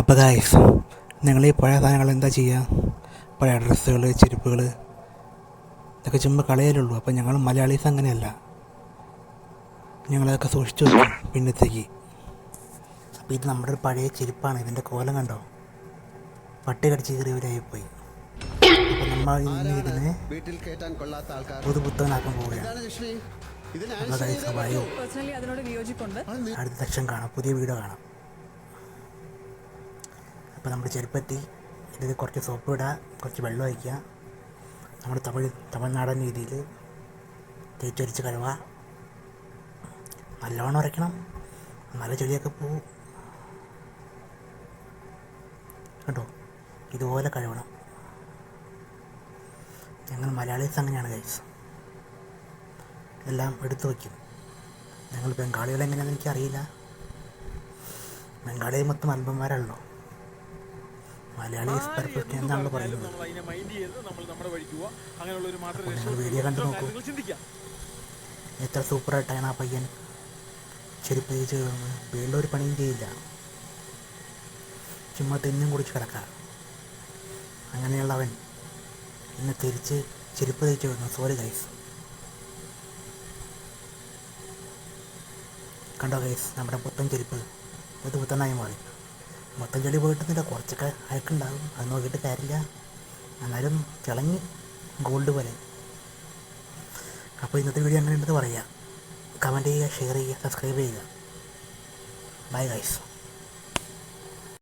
അപ്പോൾ ഗായ്സ് നിങ്ങൾ ഈ പഴയ സാധനങ്ങൾ എന്താ ചെയ്യുക? പഴയ ഡ്രസ്സുകൾ ചെരുപ്പുകൾ ഇതൊക്കെ ചുമ്മാ കളയലുള്ളൂ. അപ്പോൾ ഞങ്ങൾ മലയാളീസ് അങ്ങനെയല്ല. ഞങ്ങളതൊക്കെ സൂക്ഷിച്ചു വെക്കും പിന്നത്തേക്ക്. അപ്പോൾ ഇത് നമ്മുടെ ഒരു പഴയ ചെരുപ്പാണ്. ഇതിന്റെ കോലം കണ്ടോ? പട്ടി കടിച്ച് കയറിയവരായിപ്പോയി അപ്പോൾ നമ്മൾ ഇതിനെ പുതുപുത്തനാക്കാൻ പോവുകയാണ്. അടുത്ത സെക്ഷൻ കാണാം. പുതിയ വീഡിയോ കാണാം. അപ്പോൾ നമ്മുടെ ചെരുപ്പത്തി ഇതിൽ കുറച്ച് സോപ്പ് ഇടുക കുറച്ച് വെള്ളം ഒഴിക്കുക. നമ്മുടെ തമിഴ് തമിഴ്നാടൻ രീതിയിൽ തേച്ചൊരിച്ച് കഴുകുക. നല്ലോണം ഉറയ്ക്കണം നല്ല ചെളിയൊക്കെ പോവും കേട്ടോ ഇതുപോലെ കഴുകണം. ഞങ്ങൾ മലയാളീസ് അങ്ങനെയാണ് ഗൈസ് എല്ലാം എടുത്തു വയ്ക്കും. ഞങ്ങൾ ബംഗാളികൾ എങ്ങനെയാണെന്ന് എനിക്കറിയില്ല. ബംഗാളി മൊത്തം അല്പന്മാരാണല്ലോ മലയാളി എന്നാണല്ലോ പറയുന്നത്. വീഡിയോ കണ്ടു നോക്കൂ. എത്ര സൂപ്പറായിട്ടാണ് ആ പയ്യൻ ചെരുപ്പ് വീണ്ടും ഒരു പണിയും ചെയ്യില്ല. ചുമ്മാ തെന്നും കുടിച്ച് കിടക്കാം. അങ്ങനെയുള്ളവൻ ഇന്ന് തിരിച്ച് ചെരുപ്പ് തയ്ച്ചു വരുന്നു സോറി ഗൈസ് കണ്ടോ ഗൈസ് നമ്മുടെ പുത്തൻ ചെരുപ്പ്. ഇത് പുത്തനായി മാറി. മൊത്തം ചെളി പോയിട്ടൊന്നുമില്ല കുറച്ചൊക്കെ അയക്കുണ്ടാകും. അത് നോക്കിയിട്ട് കാര്യമില്ല. എന്നാലും തിളങ്ങി ഗോൾഡ് പോലെ. അപ്പോൾ ഇന്നത്തെ വീഡിയോ അങ്ങനെ ഉണ്ടെന്ന് പറയുക കമന്റ് ചെയ്യുക ഷെയർ ചെയ്യുക സബ്സ്ക്രൈബ് ചെയ്യുക. Bye guys